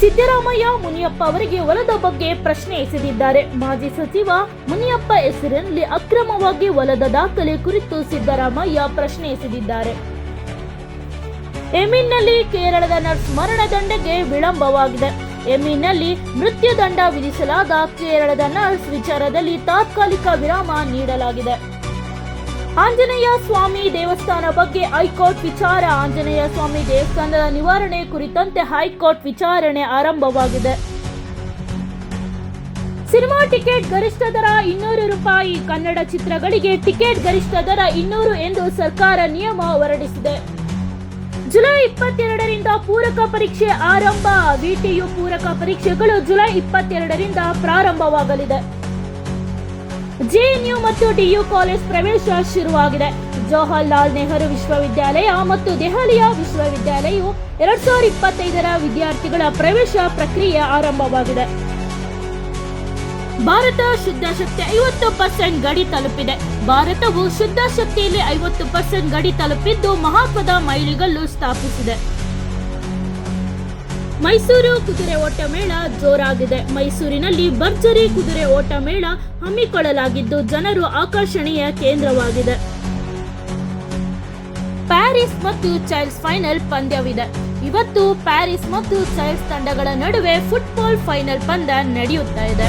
ಸಿದ್ದರಾಮಯ್ಯ ಮುನಿಯಪ್ಪ ಅವರಿಗೆ ಹೊಲದ ಬಗ್ಗೆ ಪ್ರಶ್ನೆ ಎಸೆದಿದ್ದಾರೆ. ಮಾಜಿ ಸಚಿವ ಮುನಿಯಪ್ಪ ಹೆಸರಿನಲ್ಲಿ ಅಕ್ರಮವಾಗಿ ಹೊಲದ ದಾಖಲೆ ಕುರಿತು ಸಿದ್ದರಾಮಯ್ಯ ಪ್ರಶ್ನೆ ಎಸೆದಿದ್ದಾರೆ. ಎಮಿನ್ನಲ್ಲಿ ಕೇರಳದ ನರ್ಸ್ ಮರಣದಂಡಗೆ ವಿಳಂಬವಾಗಿದೆ. ಎಮಿನ್ನಲ್ಲಿ ಮೃತ್ಯುದಂಡ ವಿಧಿಸಲಾದ ಕೇರಳದ ನರ್ಸ್ ವಿಚಾರದಲ್ಲಿ ತಾತ್ಕಾಲಿಕ ವಿರಾಮ ನೀಡಲಾಗಿದೆ. ಆಂಜನೇಯ ಸ್ವಾಮಿ ದೇವಸ್ಥಾನ ಬಗ್ಗೆ ಹೈಕೋರ್ಟ್ ವಿಚಾರ. ಆಂಜನೇಯ ಸ್ವಾಮಿ ದೇವಸ್ಥಾನದ ನಿವಾರಣೆ ಕುರಿತಂತೆ ಹೈಕೋರ್ಟ್ ವಿಚಾರಣೆ ಆರಂಭವಾಗಿದೆ. ಸಿನಿಮಾ ಟಿಕೆಟ್ ಗರಿಷ್ಠ ದರ ಇನ್ನೂರು ರೂಪಾಯಿ. ಕನ್ನಡ ಚಿತ್ರಗಳಿಗೆ ಟಿಕೆಟ್ ಗರಿಷ್ಠ ದರ ಇನ್ನೂರು ಎಂದು ಸರ್ಕಾರ ನಿಯಮ ಹೊರಡಿಸಿದೆ. ಜುಲೈ ಇಪ್ಪತ್ತೆರಡರಿಂದ ಪೂರಕ ಪರೀಕ್ಷೆ ಆರಂಭ. ವಿಟಿಯು ಪೂರಕ ಪರೀಕ್ಷೆಗಳು ಜುಲೈ ಇಪ್ಪತ್ತೆರಡರಿಂದ ಪ್ರಾರಂಭವಾಗಲಿದೆ. ಜೆಎನ್ಯು ಮತ್ತು ಡಿಯು ಕಾಲೇಜ್ ಪ್ರವೇಶ ಶುರುವಾಗಿದೆ. ಜವಾಹರ್ಲಾಲ್ ನೆಹರು ವಿಶ್ವವಿದ್ಯಾಲಯ ಮತ್ತು ದೆಹಲಿಯ ವಿಶ್ವವಿದ್ಯಾಲಯವು ಎರಡ್ ಸಾವಿರದ ಇಪ್ಪತ್ತೈದರ ವಿದ್ಯಾರ್ಥಿಗಳ ಪ್ರವೇಶ ಪ್ರಕ್ರಿಯೆ ಆರಂಭವಾಗಿದೆ. ಭಾರತ ಶುದ್ಧ ಶಕ್ತಿ ಐವತ್ತು ಪರ್ಸೆಂಟ್ ಗಡಿ ತಲುಪಿದೆ. ಭಾರತವು ಶುದ್ಧ ಶಕ್ತಿಯಲ್ಲಿ ಐವತ್ತು ಪರ್ಸೆಂಟ್ ಗಡಿ ತಲುಪಿದ್ದು ಮಹತ್ವದ ಮೈಲಿಗಲ್ಲು ಸ್ಥಾಪಿಸಿದೆ. ಮೈಸೂರು ಕುದುರೆ ಓಟ ಮೇಳ ಜೋರಾಗಿದೆ. ಮೈಸೂರಿನಲ್ಲಿ ಭರ್ಜರಿ ಕುದುರೆ ಓಟ ಮೇಳ ಹಮ್ಮಿಕೊಳ್ಳಲಾಗಿದ್ದು ಜನರು ಆಕರ್ಷಣೆಯ ಕೇಂದ್ರವಾಗಿದೆ. ಪ್ಯಾರಿಸ್ ಮತ್ತು ಚೈಲ್ಡ್ಸ್ ಫೈನಲ್ ಪಂದ್ಯವಿದೆ. ಇವತ್ತು ಪ್ಯಾರಿಸ್ ಮತ್ತು ಚೈಲ್ಡ್ಸ್ ತಂಡಗಳ ನಡುವೆ ಫುಟ್ಬಾಲ್ ಫೈನಲ್ ಪಂದ್ಯ ನಡೆಯುತ್ತಾ ಇದೆ.